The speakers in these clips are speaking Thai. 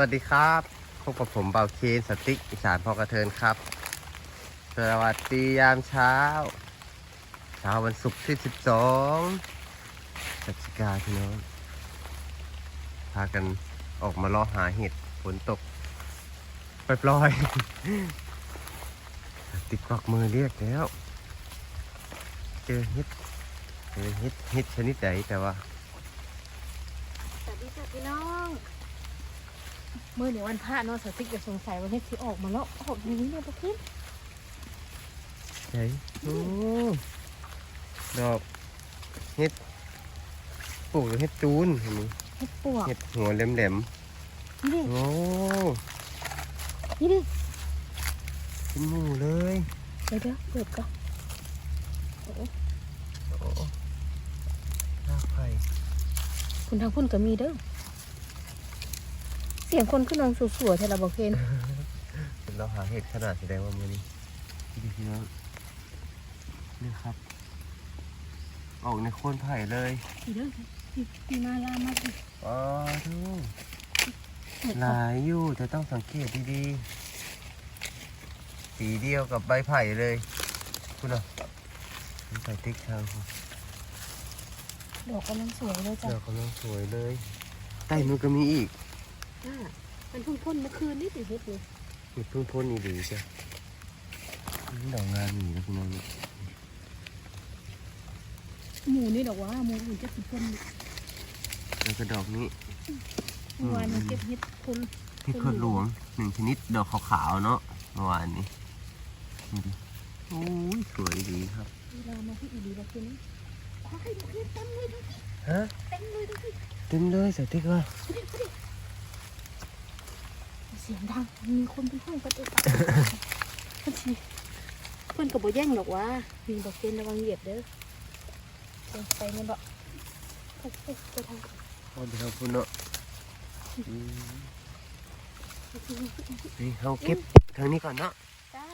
วัสดีครับพบกับผมเบาเคนสติ๊กอีสานพอกระเทินครับ สวัสดียามเช้า เช้าวันศุกร์ที่ 12พฤศจิกาพี่น้องพากันออกมาล่อหาเห็ดฝนตกปล่อยๆติ๊กกวักมือเรียกแล้ว เจอเห็ดเจอเห็ดเห็ดชนิดใดแต่ว่าสวัสดีค่ะพี่น้อง เมื่อหนึ่งวันพระเนาะสติ๊กจะสงสัยว่าเฮ็ดที่ออกมาแล้วออกอย่างนี้เลยปะพี่ไหนโอ้ดอกเห็ดปลูกเห็ดจูนเห็นไหมเฮ็ดปวกเห็ดหัวแหลมนี่ๆโอ้ดินี่ดิเป็นหมูเลยเดี๋ยวเดี๋ยวเปิดก่อนโอ้รากไผ่คุณทางพุ่นก็มีเด้อ เสียงคนขึ้นนองสวยๆแท้ละบอกเคนเป็นเราหาเห็ดขนาดแสดงว่ามือนี้พี่ดีพี่น้องนี่ครับ ออกในโคนไผ่เลยนี่เด้อพี่พี่มาลามาสิอ๋อดูเห็ดหออกลายอยู่แต่ต้องสังเกตดีๆสีเดียวกับใบไผ่เลยคุณอะใส่ติ๊กทางคุณดอกกำลังสวยเลยจ้ะเดี๋ยวกำลังสวยเลยใต้มือก็มีอีก อ่ามันเพิ่งพ่นเมื่อคืนนี่สิเฮ็ดเลยมีเพิ่งพ่นอีกดีจ้ะนี่ดอกงานหนีนะคุณน้องนี่หมูนี่ดอกว่าหมูอื่นจะสิพ่นแล้วก็ดอกนี้เมื่อวานมันเก็บเฮ็ดพ่นที่ขดหลวงหนึ่งชนิดดอกขาวๆเนาะเมื่อวานนี้นี่ดิโอ้ยสวยดีครับเวลามาที่อีดีบอกเคนขอให้บอกเคนเต็มเลยดูสิฮะเต็มเลยดูสิเต็มเลยใส่ติ๊กว่าเสียงดังมีคนเป็นห้องประตูปะพันชีเพื่อนกับโบแย่งหรอกว่ามีบอกเกณฑ์ระวังเหยียบเด้อเดินไปเนี่ยบอกไปไปไปทางโอ้เดี๋ยวคุณเนาะอืมนี่เขาเก็บทางนี้ก่อนเนาะจ้า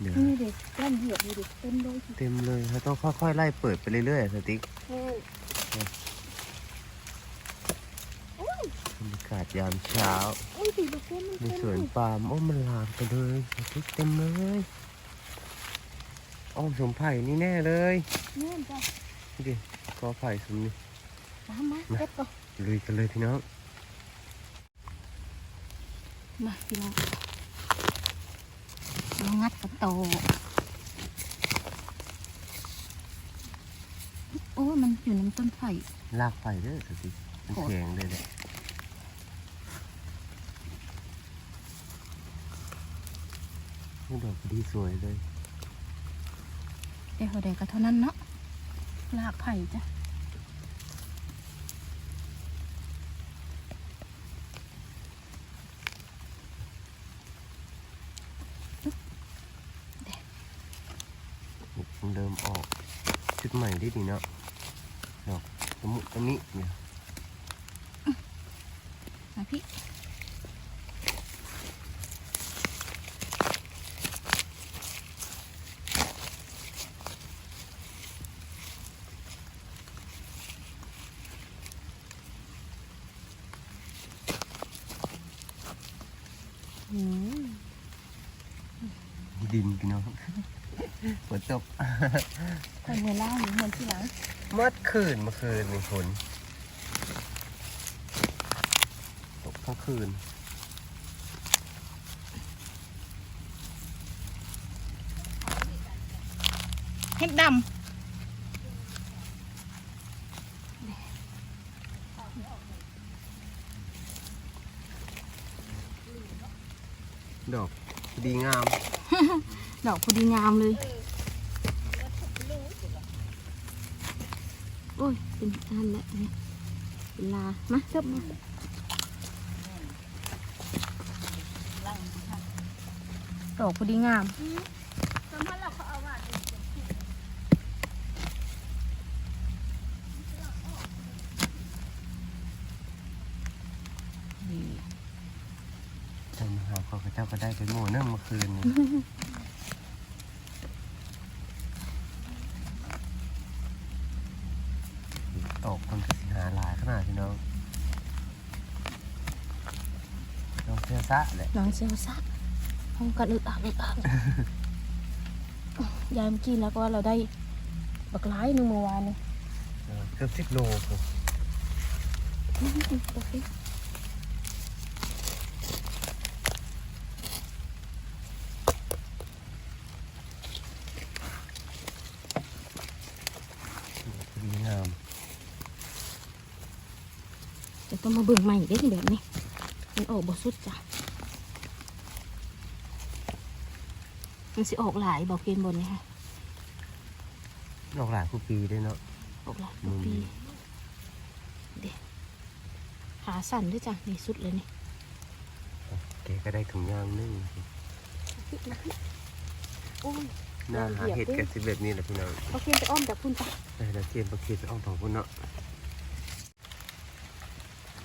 เดี๋ยวนี่เด็กแก้มเหยียบนี่เด็กเต็มเลยสิเต็มเลยเราต้องค่อยๆไล่เปิดไปเรื่อยๆอะสติ๊ก เฮ้ย บรรยากาศยามเช้าโอ้ยสีบอกเกณฑ์มันในเต็มสวนปาล์มโอ้มันลามไปเลยสติ๊กเต็มเลยอ้อมสมไผ่นี่แน่เลยเนี่ยจ้ะนี่ดิกอไผ่สมนี่ตามมาเก็บก่อนลุยกันเลยพี่น้องมาพี่น้องเรางัดกระโตโอ้ยมันอยู่น้ำต้นไผ่ลากไผ่เด้อสติ๊กมันแข็งเลยแหละ ดอกดีสวยเลยเดี๋ยวเด็กก็เท่านั้นเนาะลากไผ่จ้ะมันเริ่มออกชุดใหม่ได้ดีเนาะดอกตะมุตะมิเนี่ยมาพี่อืม ดินพี่น้องฝนตกคนเวลาหรือเหมือนที่หลังเมื่อคืนเมื่อคืนมีฝนตกทั้งคืนเฮ็ดดดอกดีงามำ ดอกพอดีงามเลยโอ้ย เป็นอันแหละเนี่ยเป็นลา มาเก็บมาดอกพอดีงามนี่เจ้ามาหาข้าพเจ้าก็ได้เป็นหมูนึ่งเมื่อคืนนี้ ตกคนก็สิหาหลายขนาดพี่น้อง ซะเลยหนังเซลซักห้องกันอึดอัดอึดอัดยายเมื่อกี้แล้วก็ว่าเราได้บักร้ายหนึงเมื่อวานนี่เกือบสิบโลครับอื้อหือโอเคดีงามเดี๋ยวต้องมาเบิ่งใหม่เด้แบบนี้มันออกบ่สุดจ้ะมันสิออกหลายบอกเกณฑ์บนนี่ค่ะดอกหลายคู่ปีด้วยเนาะออกหลายทุกปีเด็ขาสั่นด้วยจ้ะนี่สุดเลยนี่แกก็ได้ถุงยางนึ่งโอ้ยหน้าหาเหยียบเห็ดดิกันสิแบบนี้แหละพี่น้องเอาเกณฑ์ไปอ้อมจากพุ่นจ้ะได้แล้วเทียมประเคนอ้อมฝั่งพุ่นเนาะ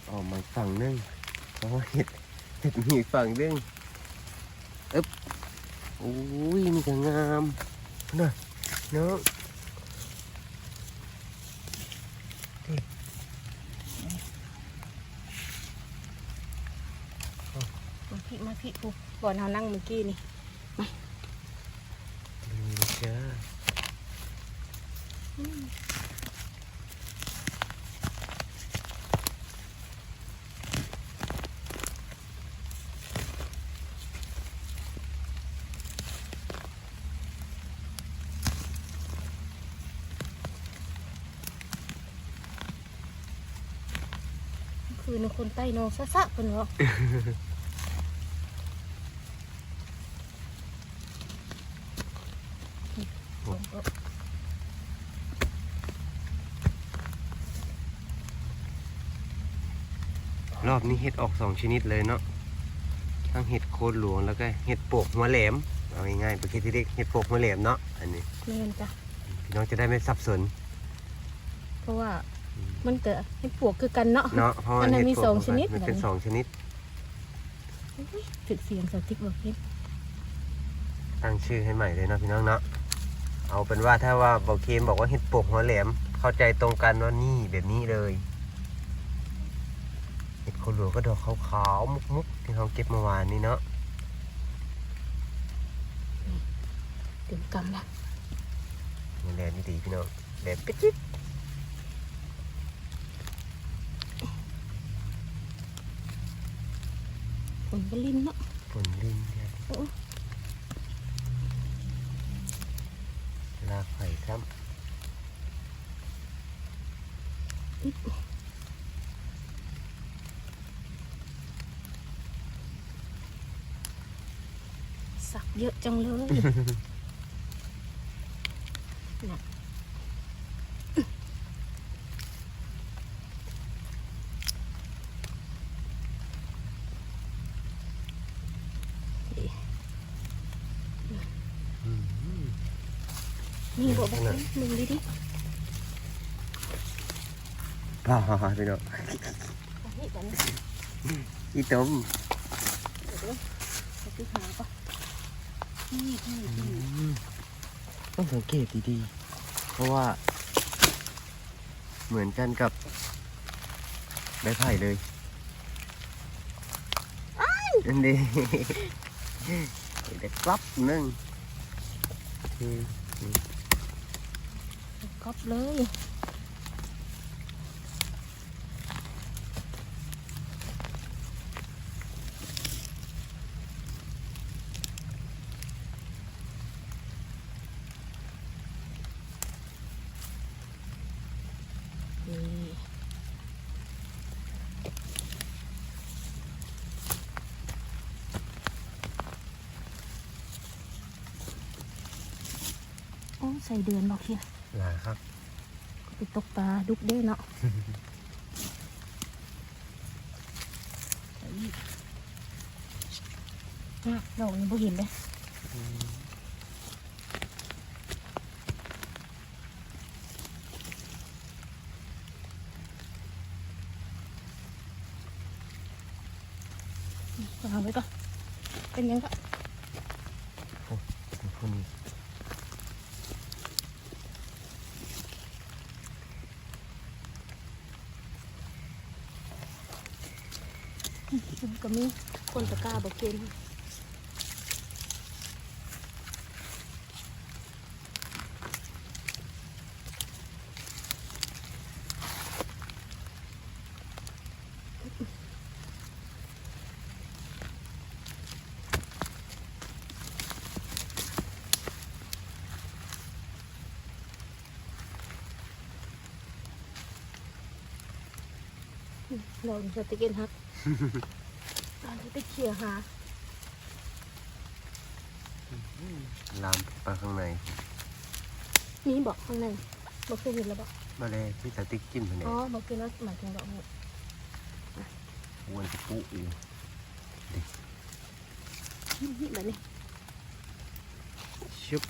ออกมาฝั่งนึงเพราะว่าเห็ดเห็ดมีอีกฝั่งนึงอึ๊บ โอ้ยนี่ก็งามน่ะเนาะมาพี่มาพี่ผู้ก่อนเรานั่งเมื่อกี้นี่ดูจ้า คือในคนใต้โนซะซะเพิ่นว่ารอบนี้เห็ดออกสองชนิดเลยเนาะ ทั้งเห็ดโคนหลวงแล้วก็เห็ดปวกหัวแหลม เอาง่ายๆประเคนที่เรียกเห็ดปวกหัวแหลมเนาะ อันนี้แม่นจ้ะ พี่น้องจะได้ไม่สับสน เพราะว่า มันเกิดให้ปวกคือกันเนาะ เนาะเพราะว่าอันนั้นเห็ดมีปวกสองชนิด มันเป็นแบบนี้สองชนิด อุ๊ยจุดเสียงสติ๊กบอกพี่ตั้งชื่อให้ใหม่เลยเนาะพี่น้องเนาะ เอาเป็นว่าถ้าว่าบอกเคมบอกว่าเห็ดปวกหัวแหลม เข้าใจตรงกันว่านี่แบบนี้เลย เห็ดโคนหลวงก็ดอกขาวๆมุกๆที่เขาเก็บเมื่อวานนี้เนาะ ถึงกำละหัวแหลมนี่ดีพี่น้องแหลมกระจิ๊บ ฝนก็ลิ้นเนาะฝนลินเนี่ย โอ้ ลากไผ่ครับ สักเยอะจังเลย น่ะ นี่บอกแบบนี้มึงดิดิพ่อพี่น้องเอานี่กันนะอีต้มเดี๋ยวเดี๋ยวไปซื้อหาก่อนนี่นี่นี่ต้องสังเกตดีๆ เพราะว่า เหมือนกันกับใบไผ่เลยอันนี้เด็กกลับหนึ่งอืม ก๊อปเลย ใส่เดือนบอกเฮียหลาย ครับไปตกปลาดุกเด้เนาะใส่อีกอะดอกนี้บ่เห็นเลยวางไว้ก่อนเป็นยังก็คนนี้มัน ก็มีคนตะกร้าบอกเกณฑ์ลองสติกเกนฮักอันนี้ไป เขี่ยหาลามไปข้างในนี่บอกข้างในบอกเคยเห็นแล้วบอกมาเลยที่สติ๊กกินไปเนี่ยอ๋อบอกกินแล้วหมายถึงดอกนี้อ้วนจะปุ๊อยู่นี่แบบนี้ชุบ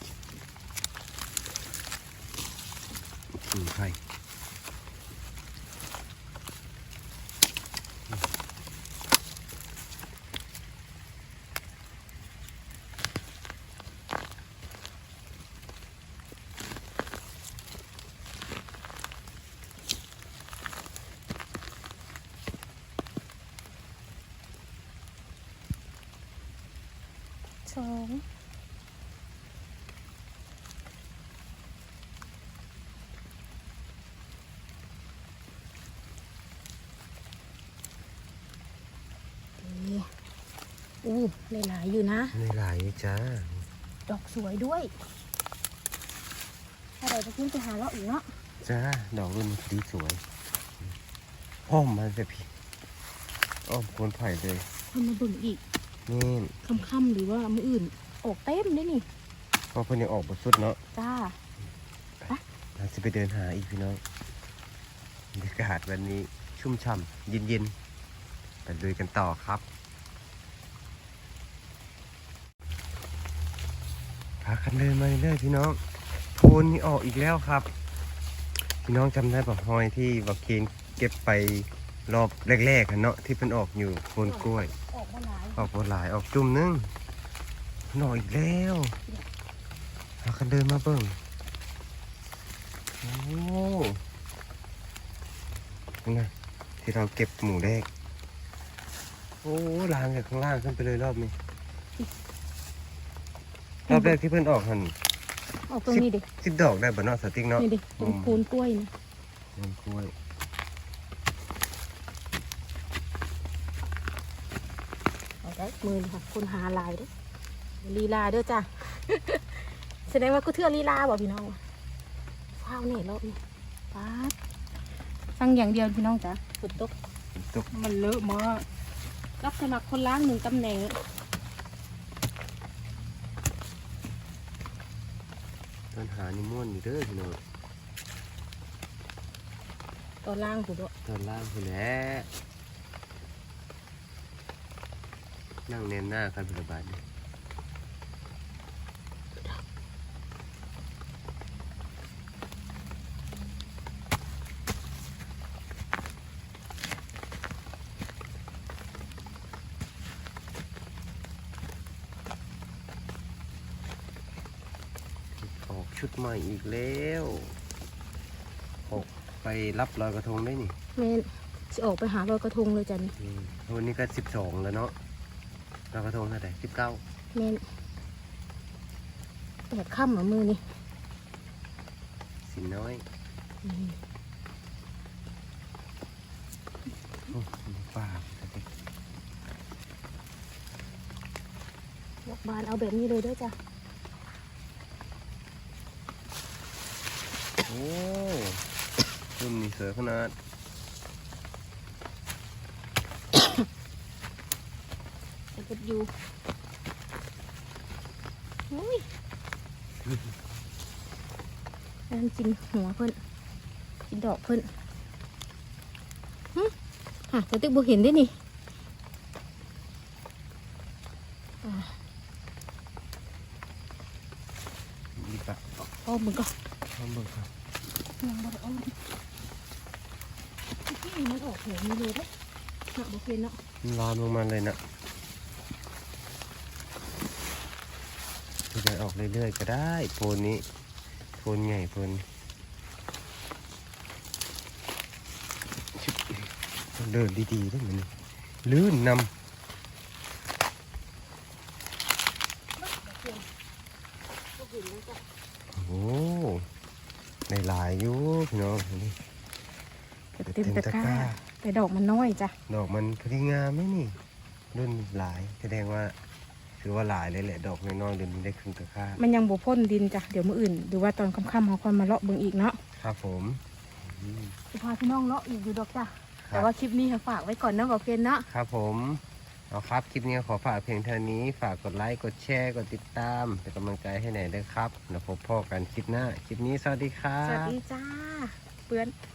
สูไข่ สองนี่อู้หลายๆอยู่นะในหลายจ้าดอกสวยด้วยอะไรจะขึ้นไปหาเราอีกเนาะจ้าดอกรุ่นดีสวยห้อมมาเลยพี่อ้อมโคนไผ่เลย คนมาเบิ่งอีก นี่ค่ำๆหรือว่ามืออื่น ออกเต็มได้นี่เพราะเพิ่นยังออกบทสุดเนาะจ้าเราจะไปเดินหาอีกพี่น้องบรรยากาศวันนี้ชุ่มฉ่ำเย็นๆไปลุยกันต่อครับพากันเดินมาเรื่อยๆพี่น้องโพนนี่ออกอีกแล้วครับ พี่น้องจำได้ปะหอยที่บักเคนเก็บไปรอบแรกๆอะเนาะที่เป็นออกอยู่โคนกล้วย ออกมาหลายออกบ่หลายออกจุ่มหนึงหน่อยอีกแล้วพากันเดินมาเบิ่งโอ้นี่ไงที่เราเก็บหมูแรกโอ้ลางจากข้างล่างขึ้นไปเลยรอบนี้ รอบแรกที่เพื่อนออกหันออกตรงนี้ดิสิบดอกได้บ่เนาะสติ๊กเนาะนี่ดิตรงโคนกล้วยนะมันกล้วย เอา ได้มือนี่ค่ะคนหาลายเด้วยลีลาเด้อจ้ะแสดงว่าก็เทื่อลีลาบ่พี่น้องว้าวเนี่ยรอบนี้ป๊าดฟังอย่างเดียวพี่น้องจ้ะฝนตกตกมันเลอะมากรับสมัครคนล้างหนึ่งตำแหน่งต้นหานี่ม่วนอยู่เด้อพี่น้องตอนล่างถูกด้วยตอนล่างคือแหล้ว นั่งเน้นหน้ากันเป็นระบาดนี่ออกชุดใหม่อีกแล้วออกไปรับลอยกระทงได้นี่เมนจะออกไปหาลอยกระทงเลยจ้ะนี่อืมวันนี้ก็สิบสองแล้วเนาะ ลอยกระทงเท่าไหร่สิบเก้าเมนแปดค่ำเหรอมือนี่สินน้อยอืมโอ้ป่าดอกบานเอาแบบนี้เลยเด้อจ้ะ โอ้รุ่นนี้สวยขนาด แต่ก็อยู่อุ้ยนั่นกินหัวเพิ่นกินดอกเพิ่นหึหาตัวติ๊กบุเห็นได้นี่อ่าดีปะอ้อมมึงก็ข้ามเบิกครับยังบ่ได้อ้อมที่มันออกหัวมีเลยเด้อเนาะบุเห็นเนาะลามลงมาเลยนะ ยอยออกเรื่อยๆก็ได้โพนนี้โพนใหญ่โพนเดินดีๆด้วยมันลื่นนำโอ้ในหลายอยู่พี่น้องนี่เต็มตะกร้าแต่ดอกมันน้อยจ้ะ ดอกมันพอดีงามไหมนี่ รุ่นหลายแสดงว่า ถือว่าหลายเลยแหละดอกน้อยๆเดือนนี้ได้ครึ่งตะกร้ามันยังบ่พ่นดินจ้ะเดี๋ยวมื้ออื่นหรือว่าตอนค่ำๆเขาค่อยมาเลาะเบิ่งอีกเนาะครับผมอืม สิพาพี่น้องเลาะอีกอยู่ดอกจ้ะคแต่รับว่าคลิปนี้เขาฝากไว้ก่อนเนาะบอกเกณฑ์เนาะครับผมเอาครับคลิปนี้ขอฝากเพียงเท่านี้ฝากกดไลค์กดแชร์กดติดตามเป็นกำลังใจให้หน่อยด้วยครับแล้วพบพ่อกันคลิปหน้าคลิปนี้สวัสดีครัสวัสบดีจ้าเปื้อนค